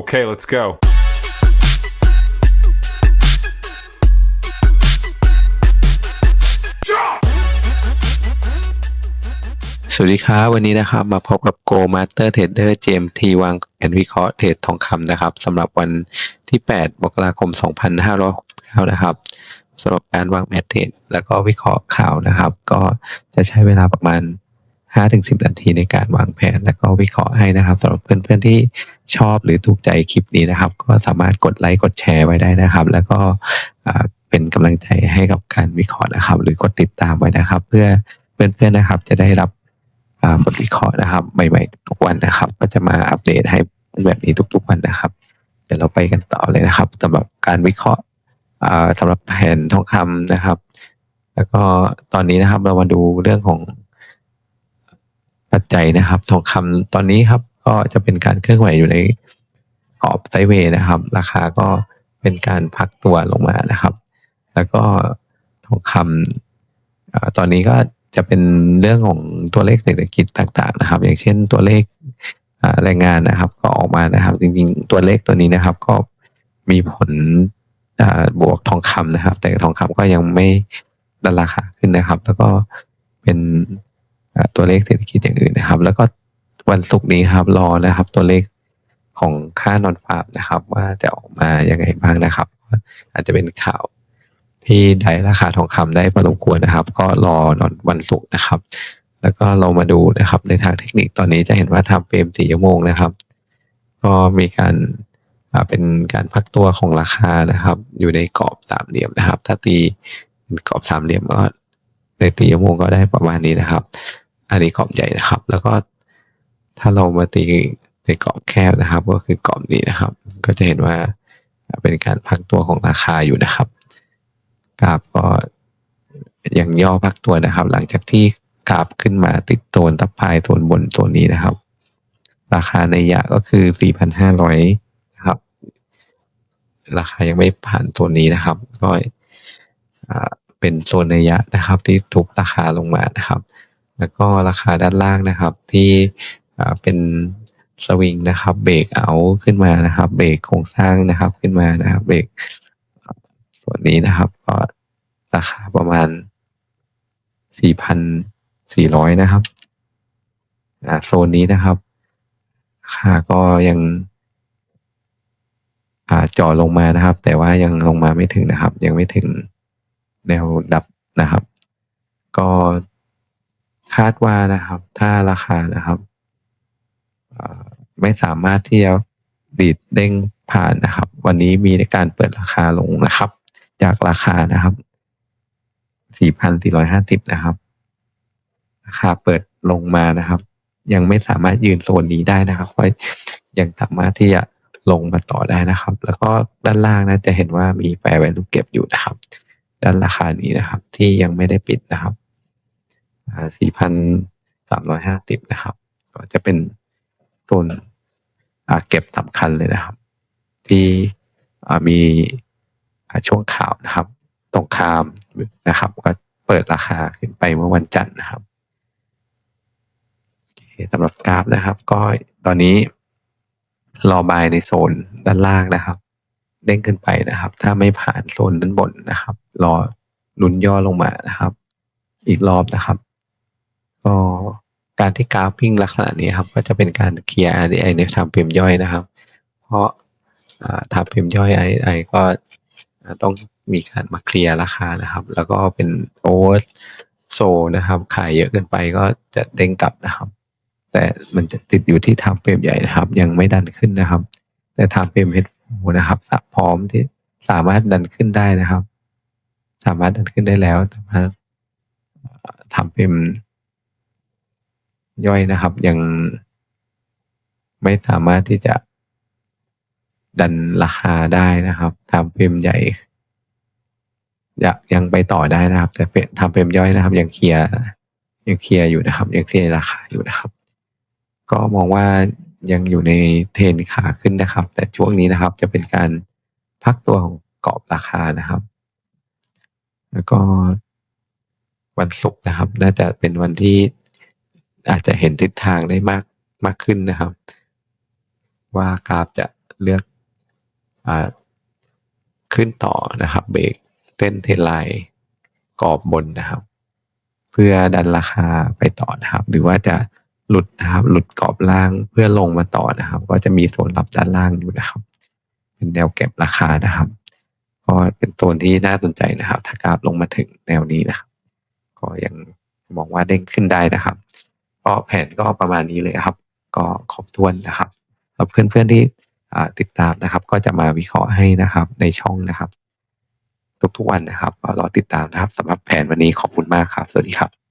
Okay, let's go. สวัสดีครับวันนี้นะครับมาพบกับ Go Master Trader เจมทีวางแผนวิเคราะห์เทรดทองคำนะครับสำหรับวันที่ 8 มกราคม 2569 นะครับสำหรับการวางแผนเทรดแล้วก็วิเคราะห์ข่าวนะครับ ก็จะใช้เวลาประมาณ 5-10 นาทีในการวางแผน แล้วก็วิเคราะห์ให้นะครับสำหรับเพื่อนๆที่ชอบหรือถูกใจคลิปนี้นะครับ ก็สามารถกดไลค์กดแชร์ไว้ได้นะครับ แล้วก็เป็นกำลังใจให้กับการวิเคราะห์นะครับ หรือกดติดตามไว้นะครับ เพื่อเพื่อนๆนะครับ จะได้รับบทวิเคราะห์นะครับ ใหม่ๆทุกวันนะครับ ก็จะมาอัปเดตให้แบบนี้ทุกๆวันนะครับ เดี๋ยวเราไปกันต่อเลยนะครับสำหรับการวิเคราะห์อ่าสำหรับแผนทองคำนะครับ แล้วก็ตอนนี้นะครับเรามาดูเรื่องของ ปัจจัยนะครับ ทองคำตอนนี้ครับก็จะเป็นการเคลื่อนไหวอยู่ในกรอบไซด์เวย์นะครับ ราคาก็เป็นการพักตัวลงมานะครับ แล้วก็ทองคำอ่าตอนนี้ก็จะเป็นเรื่องของตัวเลขเศรษฐกิจต่าง ๆ นะครับ อย่างเช่นตัวเลขแรงงานนะครับ ก็ออกมานะครับ จริงๆ ตัวเลขตัวนี้นะครับ ก็มีผลบวกทองคำนะครับ แต่ทองคำก็ยังไม่ดันราคาขึ้นนะครับ แล้วก็เป็น ตัวเลขเศรษฐกิจอย่างอื่นนะครับ แล้วก็วันศุกร์นี้ครับรอนะครับ ตัวเลขของค่านอนฟาร์มนะครับ ว่าจะออกมายังไงบ้างนะครับ อาจจะเป็นข่าวที่ได้ราคาทองคำได้พอสมควรนะครับ ก็รอนอนวันศุกร์นะครับ แล้วก็เรามาดูนะครับ ในทางเทคนิคตอนนี้จะเห็นว่าทำเฟรมสี่ชั่วโมงนะครับ ก็มีการเป็นการพักตัวของราคานะครับ อยู่ในกรอบสามเหลี่ยมนะครับ ถ้าตีกรอบสามเหลี่ยมก็ในตีชั่วโมงก็ได้ประมาณนี้นะครับ อันนี้กรอบใหญ่นะครับ แล้วก็ถ้าเรามาตีในกรอบแคบนะครับ ก็คือกรอบนี้นะครับ ก็จะเห็นว่าเป็นการพักตัวของราคาอยู่นะครับกราฟก็ยังย่อพักตัวนะครับ หลังจากที่กราฟขึ้นมาติดโซนตับพายโซนบนโซนนี้นะครับ ราคาในยะก็คือ 4,500นะครับ ราคายังไม่ผ่านโซนนี้นะครับ ก็เป็นโซนในยะนะครับ ที่ทุบราคาลงมานะครับ แล้วก็ราคาด้านล่างนะครับที่เป็นสวิงนะครับเบรกเอาขึ้นมานะครับเบรกโครงสร้างนะครับขึ้นมานะครับเบรกส่วนนี้นะครับก็ราคาประมาณ 4,400 นะครับโซนนี้นะครับราคาก็ยังอ่าจ่อลงมานะครับ แต่ว่ายังลงมาไม่ถึงนะครับ ยังไม่ถึงแนวดับนะครับ ก็ คาดว่านะครับ ถ้าราคานะครับไม่สามารถที่จะดีดเด้งผ่านนะครับ วันนี้มีในการเปิดราคาลงนะครับ จากราคานะครับ 4,450 นะครับ ราคาเปิดลงมานะครับ ยังไม่สามารถยืนโซนนี้ได้นะครับเพราะยังสามารถที่จะลงมาต่อได้นะครับ แล้วก็ด้านล่างนะจะเห็นว่ามีแฟร์แวลูเก็บอยู่นะครับ ด้านราคานี้นะครับ ที่ยังไม่ได้ปิดนะครับ 4,350 นะครับ ก็จะเป็นโซนเก็บสำคัญเลยนะครับ ที่มีช่วงข่าวนะครับ ตรงขามนะครับ ก็เปิดราคาขึ้นไปเมื่อวันจันทร์นะครับสำหรับกราฟนะครับ ก็ตอนนี้รอบายในโซนด้านล่างนะครับเด้งขึ้นไปนะครับ ถ้าไม่ผ่านโซนด้านบนนะครับ รอลุ้นย่อลงมานะครับ อีกรอบนะครับ ก็การที่กราฟวิ่งลักษณะนี้ครับ ก็จะเป็นการเคลียร์ RDI ในทำเฟรมย่อยนะครับ เพราะอ่าทำเฟรมย่อย RDI ก็ต้องมีการมาเคลียร์ราคานะครับ แล้วก็เป็นโอเวอร์โซนะครับ ขายเยอะเกินไปก็จะเด้งกลับนะครับ แต่มันจะติดอยู่ที่ทำเฟรมใหญ่นะครับ ยังไม่ดันขึ้นนะครับ แต่ทำเฟรมเฮดโนะครับสะพร้อมที่สามารถดันขึ้นได้นะครับ สามารถดันขึ้นได้แล้วแต่ว่าทำเฟรม ย่อยนะครับ ยังไม่สามารถที่จะดันราคาได้นะครับทำเฟรมใหญ่ยยังไปต่อได้นะครับ แต่เป็นทำเฟรมย่อยนะครับ ยังเคลียร์ยังเคลียร์อยู่นะครับ ยังเคลียร์ราคาอยู่นะครับ ก็มองว่ายังอยู่ในเทรนขาขึ้นนะครับ แต่ช่วงนี้นะครับจะเป็นการพักตัวของกรอบราคานะครับ แล้วก็วันศุกร์นะครับ น่าจะเป็นวันที่ อาจจะเห็นทิศทางได้มากมากขึ้นนะครับ ว่ากราฟจะเลือกอขึ้นต่อนะครับเบรกเต้นเทรนไลน์กรอบบนนะครับ เพื่อดันราคาไปต่อนะครับ หรือว่าจะหลุดนะครับ หลุดกรอบล่างเพื่อลงมาต่อนะครับ ก็จะมีโซนรับด้านล่างอยู่นะครับ เป็นแนวเก็บราคานะครับก็เป็นโซนที่น่าสนใจนะครับ ถ้ากราฟลงมาถึงแนวนี้นะครับ ก็ยังมองว่าเด้งขึ้นได้นะครับ ก็แผนก็ประมาณนี้เลยครับ ก็ครบถ้วนนะครับแล้วเพื่อนๆที่ติดตามนะครับ ก็จะมาวิเคราะห์ให้นะครับในช่องนะครับ ทุกๆวันนะครับก็รอติดตามนะครับสำหรับแผนวันนี้ขอบคุณมากครับ สวัสดีครับ